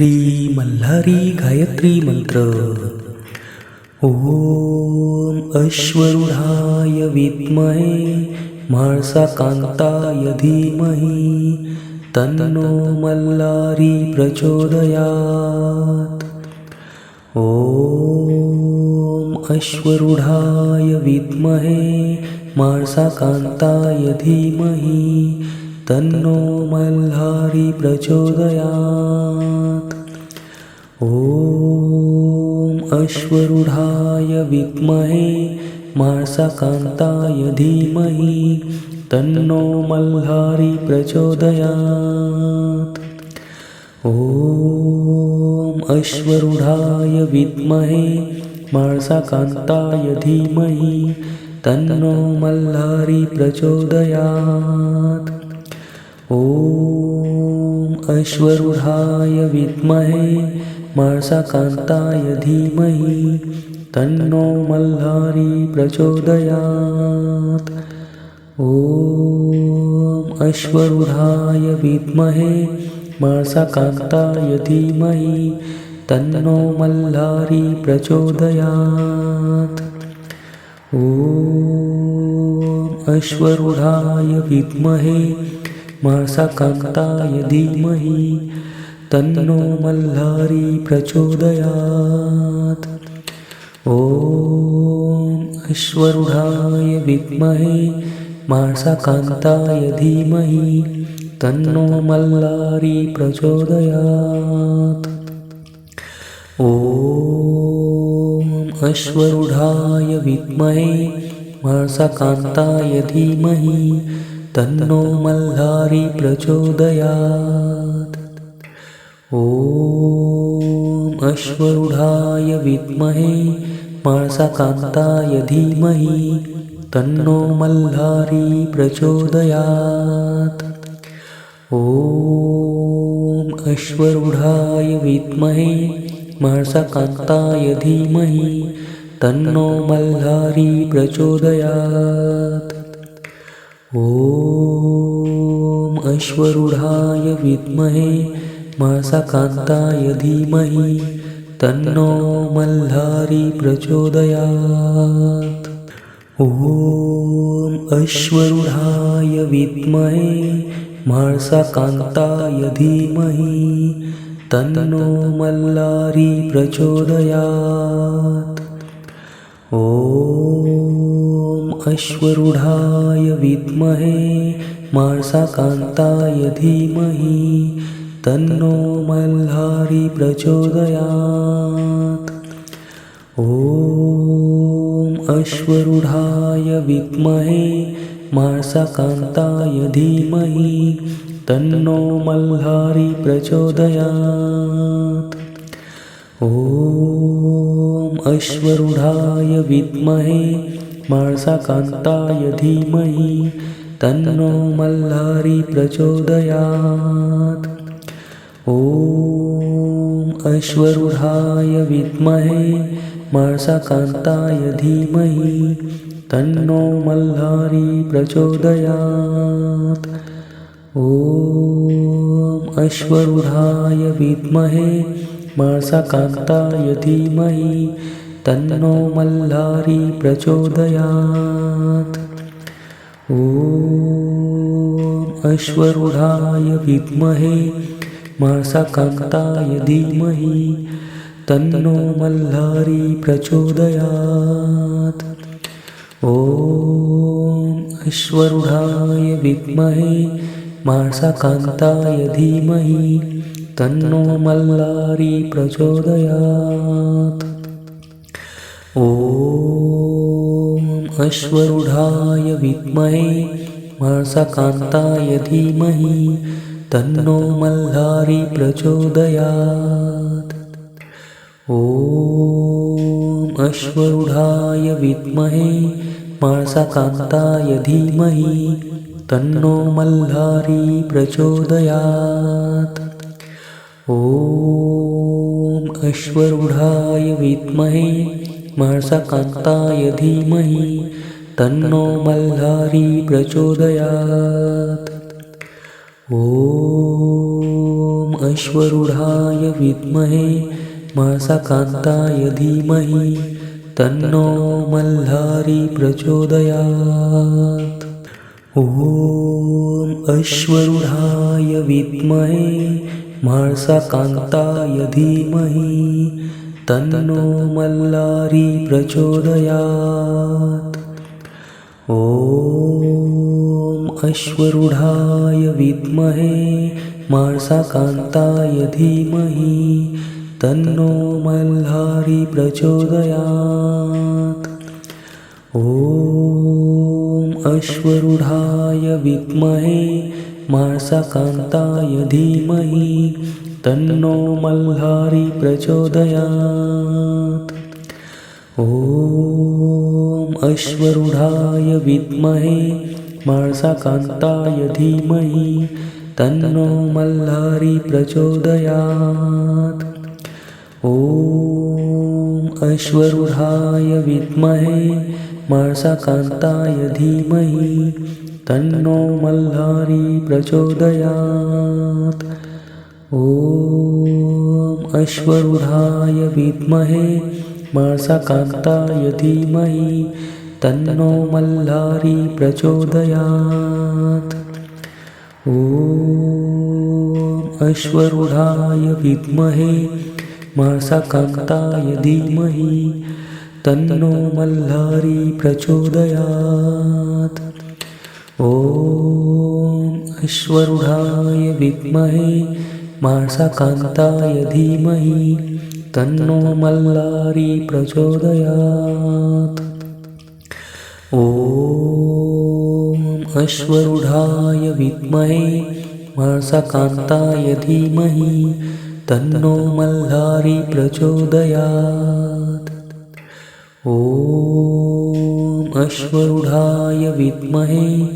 श्री मल्हारी गायत्री मंत्र ॐ अश्वरूढाय विद्महे कांताय धीमहि तन्नो मल्लारी प्रचोदयात्। ॐ अश्वरूढाय विद्महे कांताय धीमहि तन्नो मल्हारी प्रचोदयात् ॐ अश्वरूढाय विद्महे मासकान्ताय धीमहि तन्नो मल्हारी प्रचोदयात्। ॐ अश्वरूढाय विद्महे मासकान्ताय धीमहि तन्नो मल्हारी प्रचोदयात्। ॐ अश्वरूढाय विद्महे मार्षकान्ताय धीमहि तन्नो मल्हारी प्रचोदयात्। ॐ अश्वरूढाय विद्महे मार्षकान्ताय धीमहि तन्नो मल्हारी प्रचोदयात्। ॐ अश्वरूढाय विद्महे मासाकान्ताय धीमहि तन्नो मल्हारी प्रचोदयात्। ॐ अश्वरूढाय विद्महे मासाकान्ताय धीमहि तन्नो मल्लारी प्रचोदयात्। ॐ अश्वरूढाय विद्महे मासाकान्ताय धीमहि तन्नो मल्हारी प्रचोदयात् ॐ अश्वरूढाय विद्महे मासकान्ताय धीमहि तन्नो मल्हारी प्रचोदयात्। ॐ अश्वरूढाय विद्महे मासकान्ताय धीमहि तन्नो मल्हारी प्रचोदयात्। ॐ अश्वरूढाय विद्महे मासकान्ताय धीमहि तन्नो मल्हारी प्रचोदयात्। ॐ अश्वरूढाय विद्महे मासकान्ताय धीमहि तन्नो मल्लारी प्रचोदयात्। ॐ अश्वरूढाय विद्महे मार्षकान्ताय धीमहि तन्नो मल्हारी प्रचोदयात्। ॐ अश्वरूढाय विद्महे मार्षकान्ताय धीमहि तन्नो मल्हारी प्रचोदयात्। ॐ अश्वरूढाय विद्महे मार्षकान्ताय धीमहि तन्नो मल्हारी प्रचोदयात् ॐ अश्वरूढाय विद्महे मार्षकान्ताय धीमहि तन्नो मल्हारी प्रचोदयात्। ॐ अश्वरूढाय विद्महे मासकान्ताय धीमहि तन्नो मल्लारी प्रचोदयात्। ॐ अश्वरूढाय विद्महे मासकान्ताय धीमहि तन्नो मल्लारी प्रचोदयात्। ॐ अश्वरूढाय विद्महे मासकान्ताय धीमहि तन्नो मल्लारी प्रचोदयात्। ॐ अश्वरूढाय विद्महे मासकान्ताय धीमहि तन्नो मल्लारी प्रचोदयात्। ॐ अश्वरूढाय विद्महे मासकान्ताय धीमहि तन्नो मल्लारी प्रचोदयात्। ॐ अश्वरूढाय विद्महे मार्षकान्ताय धीमहि तन्नो मल्हारी प्रचोदयात्। ॐ अश्वरूढाय विद्महे मासाकान्ताय धीमहि तन्नो मल्हारी प्रचोदयात्। ॐ अश्वरूढाय विद्महे मासाकान्ताय धीमहि तन्नो मल्लारी प्रचोदयात्। ॐ अश्वरूढाय विद्महे मार्साकान्ताय धीमहि तन्नो मल्हारी प्रचोदयात्। ॐ अश्वरूढाय विद्महे मार्साकान्ताय धीमहि तन्नो मल्हारी प्रचोदयात्। ॐ अश्वरूढाय विद्महे मार्साकान्ताय धीमहि तन्नो मल्हारी प्रचोदयात्। ॐ अश्वरूढाय विद्महे मार्साकान्ताय धीमहि तन्नो मल्हारी प्रचोदयात्। ॐ अश्वरूढाय विद्महे मार्साकान्ताय धीमहि तन्नो मल्हारी प्रचोदयात् ॐ अश्वरूढाय विद्महे मासाकान्ताय धीमहि तन्नो मल्हारी प्रचोदयात्। ॐ अश्वरूढाय विद्महे मासाकान्ताय धीमहि तन्नो मल्लारी प्रचोदयात्। ॐ अश्वरूढाय विद्महे मासाकान्ताय धीमहि तन्नो मल्हारी प्रचोदयात्। ॐ अश्वरूढाय विद्महे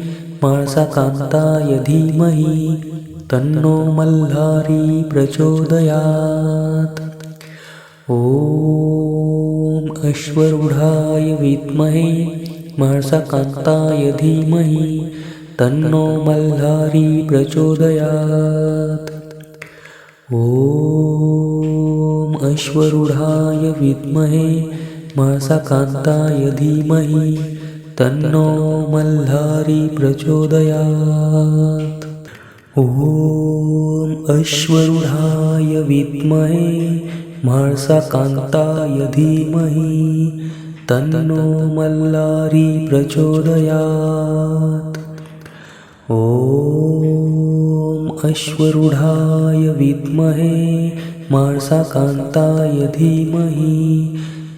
मासाकान्ताय धीमहि तन्नो मल्हारी प्रचोदयात्। ॐ अश्वरूढाय विद्महे मासाकान्ताय धीमहि तन्नो मल्हारी प्रचोदयात्। ॐ अश्वरूढाय विद्महे मासाकान्ताय धीमहि तन्नो मल्हारी प्रचोदयात्। ॐ अश्वरूढाय विद्महे मासाकान्ताय धीमहि तन्नो मल्लारी प्रचोदयात्। ॐ अश्वरूढाय विद्महे मार्साकान्ताय धीमहि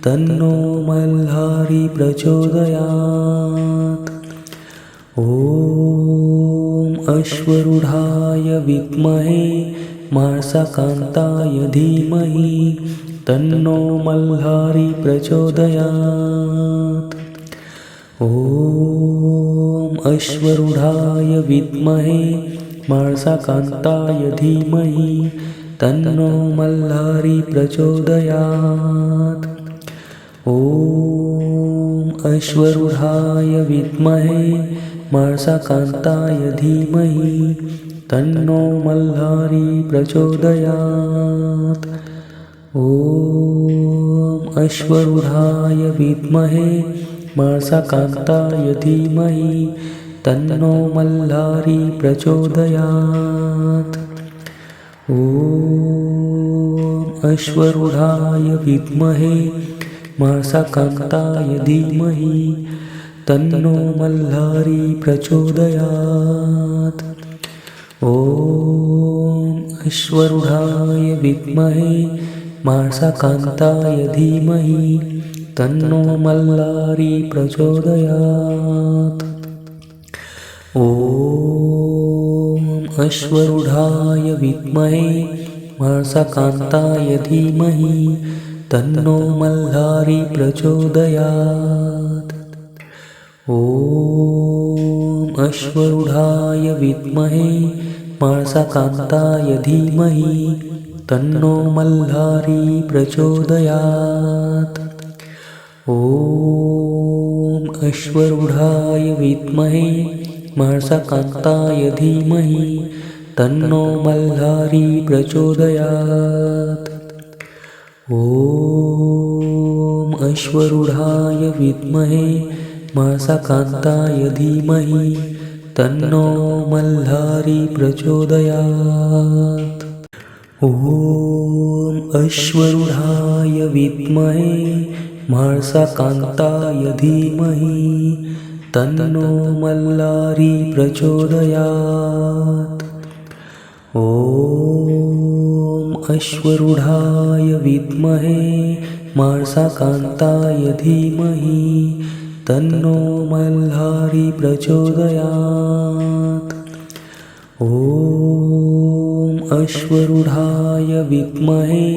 तन्नो मल्हारी प्रचोदयात्। ॐ अश्वरूढाय विद्महे मार्साकान्ताय धीमहि तन्नो मल्हारी प्रचोदयात्। ॐ अश्वरूढाय विद्महे मार्साकान्ताय धीमहि तन्नो मल्हारी प्रचोदयात्। ॐ अश्वरूढाय विद्महे मार्साकान्ताय धीमहि तन्नो मल्हारी प्रचोदयात्। ॐ अश्वरूढाय विद्महे मार्साकान्ताय धीमहि तन्नो मल्हारी प्रचोदयात्। ॐ अश्वरूढाय विद्महे मासाकान्ताय धीमहि तन्नो मल्हारी प्रचोदयात् ॐ अश्वरूढाय विद्महे मासाकान्ताय धीमहि तन्नो मल्लारी प्रचोदयात्। ॐ अश्वरूढाय विद्महे मासाकान्ताय धीमहि तन्नो मल्हारी प्रचोदयात् ॐ अश्वरूढाय विद्महे मासाकान्ताय धीमहि तन्नो मल्हारी प्रचोदयात्। ॐ अश्वरूढाय विद्महे मासाकान्ताय धीमहि तन्नो मल्हारी प्रचोदयात्। ॐ अश्वरूढाय विद्महे मासकान्ताय धीमहि तन्नो मल्हारी प्रचोदयात्। ॐ अश्वरूढाय विद्महे मार्सकान्ताय धीमहि तन्नो मल्लारी प्रचोदयात्। ॐ अश्वरूढाय विद्महे मार्सकान्ताय धीमहि तन्नो मल्हारी प्रचोदयात्। ॐ अश्वरूढाय विद्महे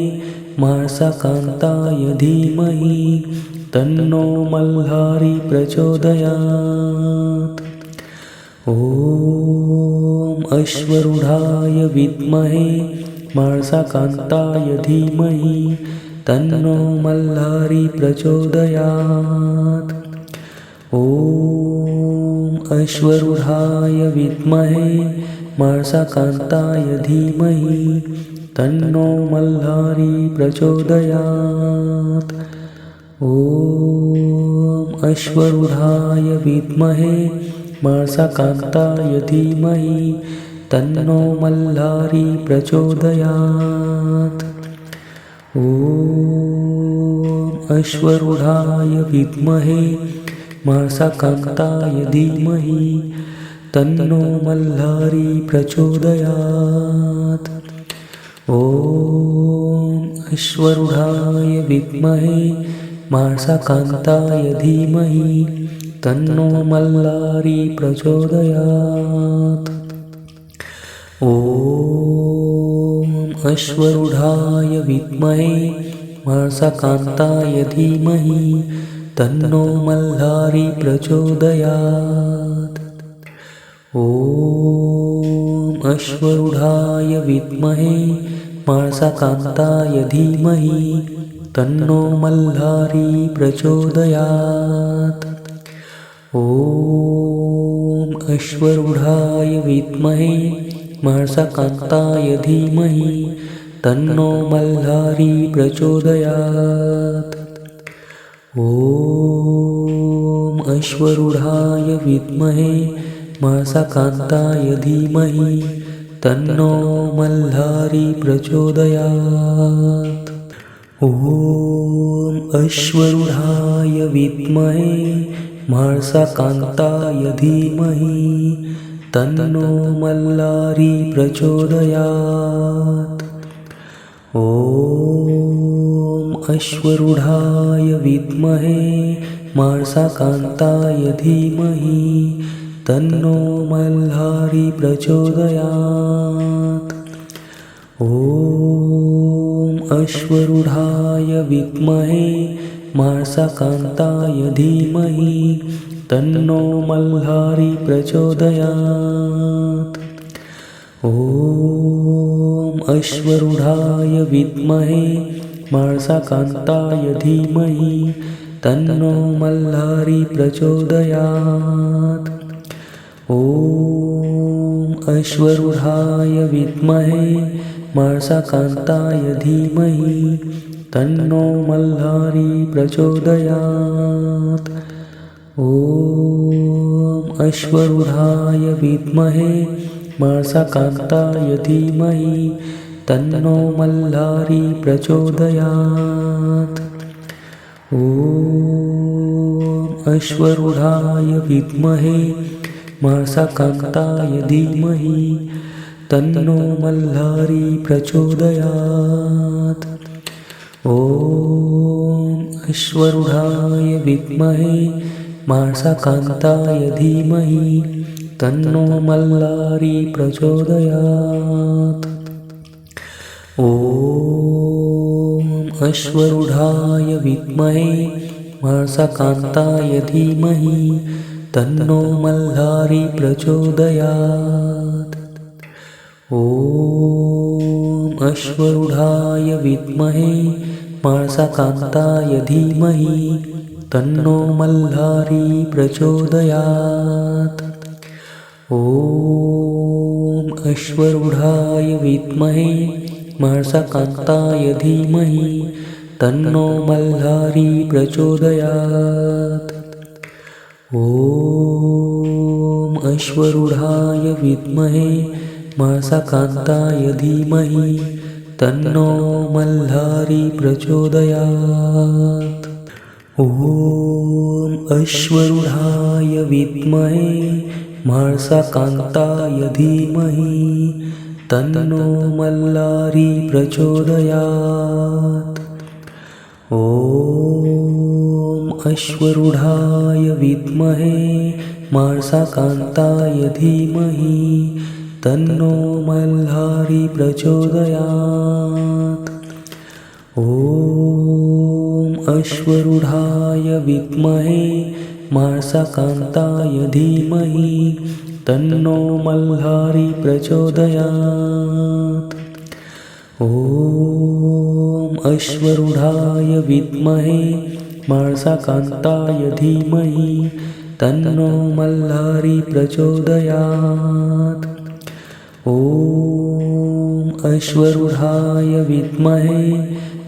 मार्सकान्ताय धीमहि तन्नो मल्हारी प्रचोदयात्। ॐ अश्वरूढाय विद्महे मार्सकान्ताय धीमहि तन्नो मल्हारी प्रचोदयात् ॐ अश्वरूढाय विद्महे मार्सकान्ताय धीमहि तन्नो मल्हारी प्रचोदयात्। ॐ अश्वरूढाय विद्महे मार्सकान्ताय धीमहि तन्नो मल्हारी प्रचोदयात्। ॐ अश्वरूढाय विद्महे मार्सकान्ताय धीमहि तन्नो मल्हारी प्रचोदयात्। ॐ अश्वरूढाय विद्महे मार्सकान्ताय धीमहि तन्नो मल्लारी प्रचोदयात्। ॐ अश्वरूढाय विद्महे मार्सकान्ताय धीमहि तन्नो मल्हारी प्रचोदयात्। ॐ अश्वरूढाय विद्महे मार्सकान्ताय धीमहि तन्नो मल्हारी प्रचोदयात्। ॐ अश्वरूढाय विद्महे मार्सकान्ताय धीमहि तन्नो मल्हारी प्रचोदयात् ॐ अश्वरूढाय विद्महे मार्सकान्ताय धीमहि तन्नो मल्हारी प्रचोदयात्। ॐ अश्वरूढाय विद्महे मार्सकान्ताय धीमहि तन्नो मल्लारी प्रचोदयात्। ॐ अश्वरूढाय विद्महे मार्सकान्ताय धीमहि तन्नो मल्हारी प्रचोदयात्। ॐ अश्वरूढाय विद्महे मार्सकान्ताय धीमहि तन्नो मल्हारी प्रचोदयात्। ॐ अश्वरूढाय विद्महे मार्सकान्ताय धीमहि तन्नो मल्हारी प्रचोदयात्। ॐ अश्वरूढाय विद्महे मार्सकान्ताय धीमहि तन्नो मल्हारी प्रचोदयात्। ॐ अश्वरूढाय विद्महे मार्सकान्ताय धीमहि तन्नो मल्हारी प्रचोदयात्। ॐ अश्वरूढाय विद्महे मार्सकान्ताय धीमहि तन्नो मल्हारी प्रचोदयात्। ॐ अश्वरूढाय विद्महे मार्सकान्ताय धीमहि तन्नो मल्लारी प्रचोदयात् ॐ अश्वरूढाय विद्महे मार्सकान्ताय धीमहि तन्नो मल्हारी प्रचोदयात्। ॐ अश्वरूढाय विद्महे मार्सकान्ताय धीमहि तन्नो मल्हारी प्रचोदयात्। ॐ अश्वरूढाय विद्महे महर्षकान्ताय धीमहि तन्नो मल्हारी प्रचोदयात्। ॐ अश्वरूढाय विद्महे महर्षकान्ताय धीमहि तन्नो मल्हारी प्रचोदयात्। ॐ अश्वरूढाय विद्महे महर्षकान्ताय धीमहि तन्नो मल्लारी प्रचोदयात्। ॐ अश्वरूढाय विद्महे महर्षकान्ताय धीमहि तन्नो मल्हारी प्रचोदयात्। ॐ अश्वरूढाय विद्महे मार्षकान्ताय धीमहि तन्नो मल्हारी प्रचोदयात्। ॐ अश्वरूढाय विद्महे मार्षकान्ताय धीमहि तन्नो मल्हारी प्रचोदयात्। ॐ अश्वरूढाय विद्महे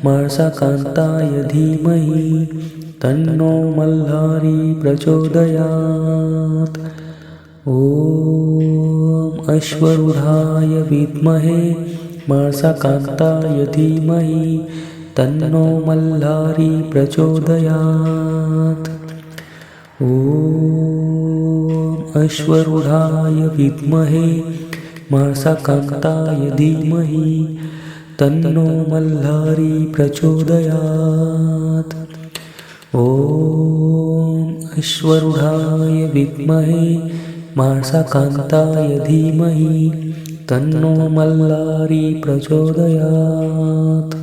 मार्षकान्ताय धीमहि तन्नो मल्हारी प्रचोदयात् ॐ अश्वरूढाय विद्महे मार्षकान्ताय धीमहि तन्नो मल्हारी प्रचोदयात्। ॐ अश्वरूढाय विद्महे मार्षकान्ताय धीमहि तन्नो मल्हारी प्रचोदयात्। ॐ अश्वरूढाय विद्महे मार्षकान्ताय धीमहि तन्नो मल्लारी प्रचोदयात्।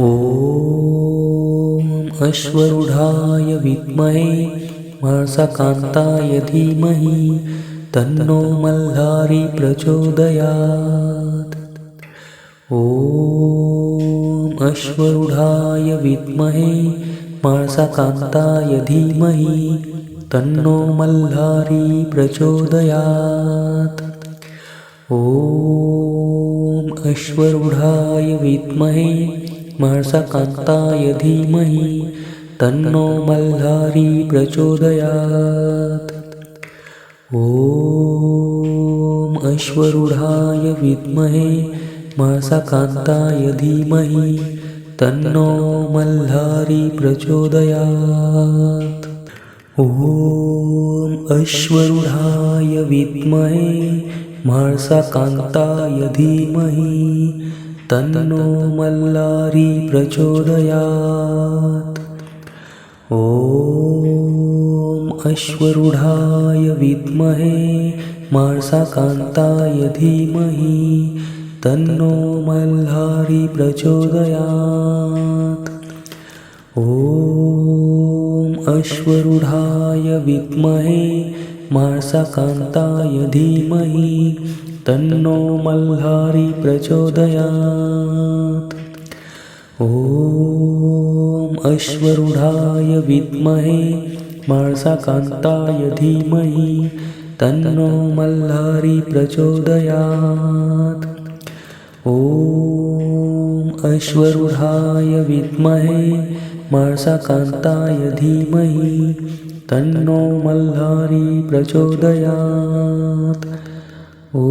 ॐ अश्वरूढाय विद्महे मार्षकान्ताय धीमहि तन्नो मल्हारी प्रचोदयात्। ॐ अश्वरूढाय विद्महे मार्षकान्ताय धीमहि तन्नो मल्हारी प्रचोदयात्। ॐ अश्वरूढाय विद्महे मार्षकान्ताय धीमहि तन्नो मल्हारी प्रचोदयात्। ॐ अश्वरूढाय विद्महे मासकान्ताय धीमहि तन्नो मल्हारी प्रचोदयात् ॐ अश्वरूढाय विद्महे मार्षकान्ताय धीमहि तन्नो मल्लारी प्रचोदयात्। ॐ अश्वरूढाय विद्महे मार्षकान्ताय धीमहि तन्नो मल्हारी प्रचोदयात्। ॐ अश्वरूढाय विद्महे मार्षकान्ताय धीमहि तन्नो मल्हारी प्रचोदयात्। ॐ अश्वरूढाय विद्महे मार्षकान्ताय धीमहि तन्नो मल्हारी प्रचोदयात्। ॐ अश्वरूढाय विद्महे मार्षकान्ताय धीमहि तन्नो मल्हारी प्रचोदयात्। ॐ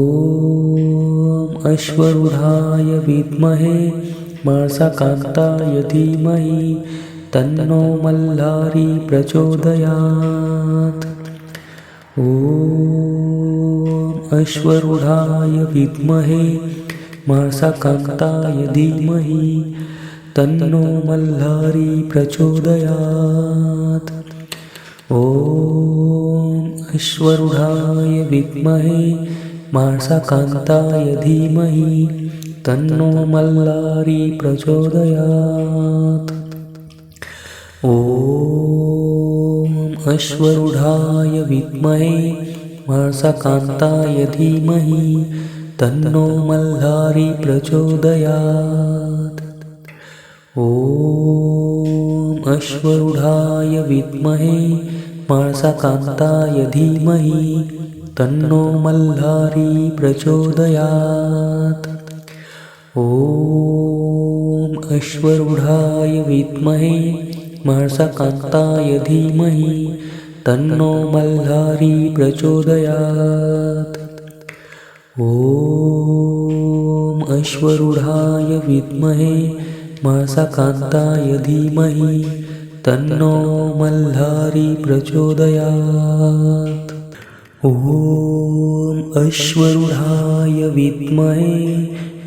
अश्वरूढाय विद्महे मार्षकान्ताय धीमहि तन्नो मल्हारी प्रचोदयात्। ॐ अश्वरूढाय विद्महे मासकान्ताय धीमहि तन्नो मल्हारी प्रचोदयात्। ॐ अश्वरूढाय विद्महे मासकान्ताय धीमहि तन्नो मल्लारी प्रचोदयात्। ॐ अश्वरूढाय विद्महे मासकान्ताय धीमहि तन्नो मल्हारी प्रचोदयात् ॐ अश्वरूढाय विद्महे मार्षकान्ताय धीमहि तन्नो मल्लारी प्रचोदयात्। ॐ अश्वरूढाय विद्महे महर्षकान्ताय धीमहि तन्नो मल्हारी प्रचोदयात्। ॐ अश्वरूढाय विद्महे महर्षकान्ताय धीमहि तन्नो मल्हारी प्रचोदयात्। ॐ अश्वरूढाय विद्महे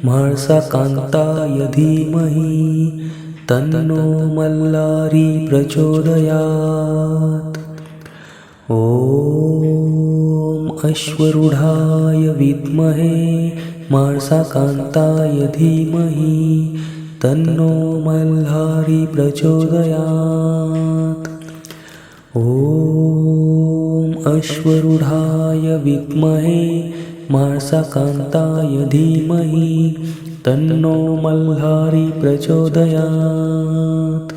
महर्षकान्ताय धीमहि तन्नो मल्लारी प्रचोदयात्। ॐ अश्वरूढाय विद्महे महर्षकान्ताय धीमहि तन्नो मल्हारी प्रचोदयात्। ॐ अश्वरूढाय विद्महे मार्षकान्ताय धीमहि तन्नो मल्हारी प्रचोदयात्।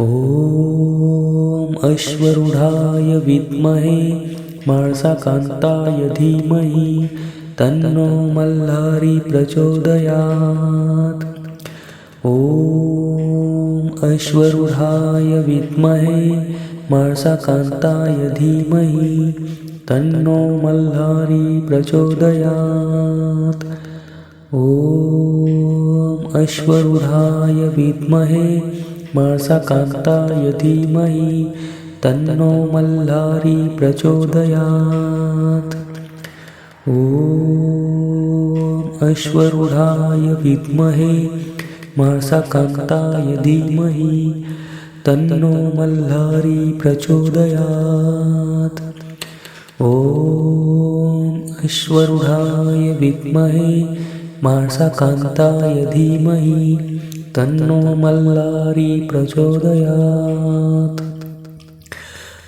ॐ अश्वरूढाय विद्महे मार्षकान्ताय धीमहि तन्नो मल्हारी प्रचोदयात् ॐ अश्वरूढाय विद्महे मार्षकान्ताय धीमहि तन्नो मल्हारी प्रचोदयात्। ॐ अश्वरूढाय विद्महे मार्षकान्ताय धीमहि तन्नो मल्हारी प्रचोदयात्। ॐ अश्वरूढाय विद्महे मार्षकान्ताय धीमहि तन्नो मल्हारी प्रचोदयात्। ॐ अश्वरूढाय विद्महे मार्षकान्ताय धीमहि तन्नो मल्लारी प्रचोदयात्।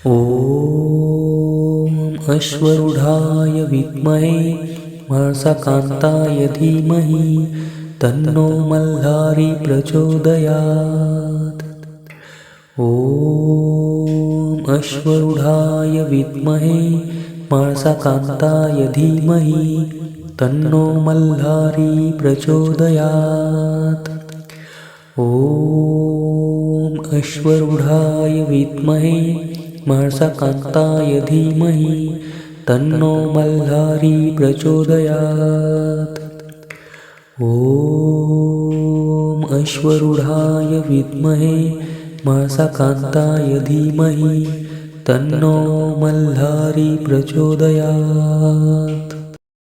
ॐ अश्वरूढाय विद्महे मार्षकान्ताय धीमहि तन्नो मल्लारी प्रचोदयात्। ॐ अश्वरूढाय विद्महे मार्षकान्ताय धीमहि तन्नो मल्हारी प्रचोदयात्। ॐ अश्वरूढाय विद्महे मार्षकान्ताय धीमहि तन्नो मल्हारी प्रचोदयात् ॐ अश्वरूढाय विद्महे मार्षकान्ताय धीमहि तन्नो मल्हारी प्रचोदयात्